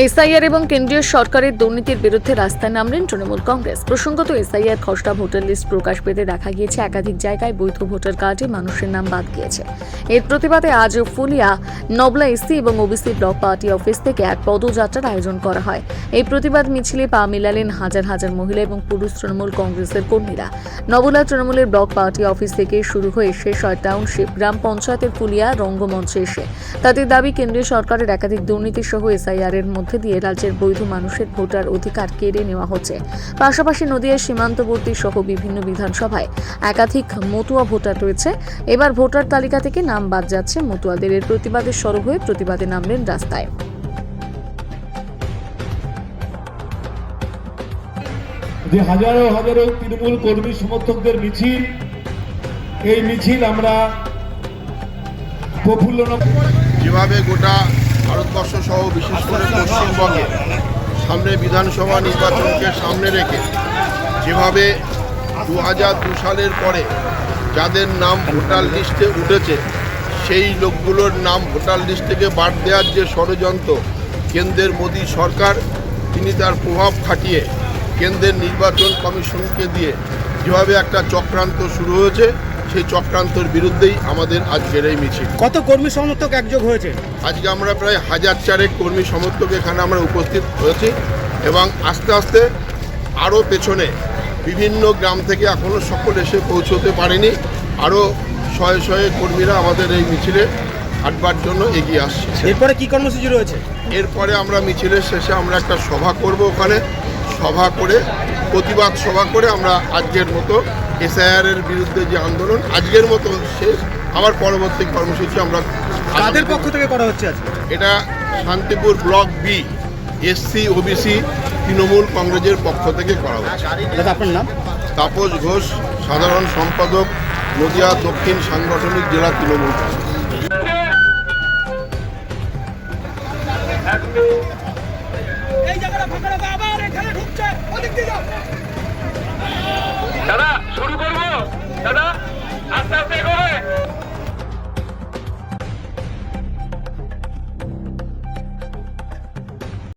SIR এবং কেন্দ্রীয় সরকারের দুর্নীতির বিরুদ্ধে রাস্তায় নামলেন তৃণমূল কংগ্রেস। প্রসঙ্গত, এসআইআর খসড়া ভোটার লিস্ট প্রকাশ পেতে দেখা গিয়েছে, একাধিক জায়গায় বৈধ ভোটার কার্ডে মানুষের নাম বাদ গিয়েছে। এর প্রতিবাদে আজ ফুলিয়া, নবলা এসসি এবং ওবিসি ব্লক পার্টি অফিস থেকে এক পদযাত্রার আয়োজন করা হয়। এই প্রতিবাদ মিছিলে পা মিলালেন হাজার হাজার মহিলা এবং পুরুষ তৃণমূল কংগ্রেসের কর্মীরা। নবলা তৃণমূলের ব্লক পার্টি অফিস থেকে শুরু হয়ে শেষ হয় টাউনশিপ, গ্রাম পঞ্চায়েতের ফুলিয়া রঙ্গমঞ্চে এসে। তাদের দাবি, কেন্দ্রীয় সরকারের একাধিক দুর্নীতি সহ এসআইআর এর মধ্যে দিয়ে রাজ্যের বৈধ মানুষের ভোটার অধিকার কেড়ে নেওয়া হচ্ছে। পাশাপাশি নদিয়ার সীমান্তবর্তী সহ বিভিন্ন বিধানসভায় একাধিক মতুয়া ভোটার রয়েছে। এবার ভোটার তালিকা থেকে নাম বাদ যাচ্ছে মতুয়াদের। এর প্রতিবাদে সরব হয়ে প্রতিবাদে নামলেন রাস্তায়। যে হাজারো হাজারো তৃণমূল কর্মী সমর্থকদের মিছিল এই মিছিল আমরা প্রফুল্ল যেভাবে গোটা ভারতবর্ষ সহ বিশেষ করে পশ্চিমবঙ্গে সামনে বিধানসভা নির্বাচনকে সামনে রেখে যেভাবে দু হাজার দু সালের পরে যাদের নাম ভোটার লিস্টে উঠেছে, সেই লোকগুলোর নাম ভোটার লিস্ট থেকে বাদ দেওয়ার যে ষড়যন্ত্র কেন্দ্রের মোদী সরকার, তিনি তার প্রভাব খাটিয়ে কেন্দ্রের নির্বাচন কমিশনকে দিয়ে যেভাবে একটা চক্রান্ত শুরু হয়েছে সেই চক্রান্তর বিরুদ্ধেই আমাদের আজকের এই মিছিল। কত কর্মী সমর্থক একযোগ হয়েছে? আজকে আমরা প্রায় হাজার চারেক কর্মী সমর্থক এখানে আমরা উপস্থিত হয়েছি এবং আস্তে আস্তে আরও পেছনে বিভিন্ন গ্রাম থেকে এখনও সকল এসে পৌঁছতে পারেনি। আরও শয়ে শয়ে কর্মীরা আমাদের এই মিছিলে হাঁটবার জন্য এগিয়ে আসছে। এরপরে কি কর্মসূচি রয়েছে? এরপরে আমরা মিছিলের শেষে আমরা একটা সভা করব ওখানে। সভা করে প্রতিবাদ সভা করে আমরা আজকের মতো এসআইআর এর বিরুদ্ধে যে আন্দোলন আজকের মতো শেষ আবার পরবর্তী কর্মসূচি আমরা কাদের পক্ষ থেকে করা হচ্ছে আজকে? এটা Santipur block B SC OBC Trinamool কংগ্রেসের পক্ষ থেকে করা হচ্ছে। আপনার নাম? তাপস ঘোষ সাধারণ সম্পাদক নদিয়া দক্ষিণ সাংগঠনিক জেলা তৃণমূল কংগ্রেস।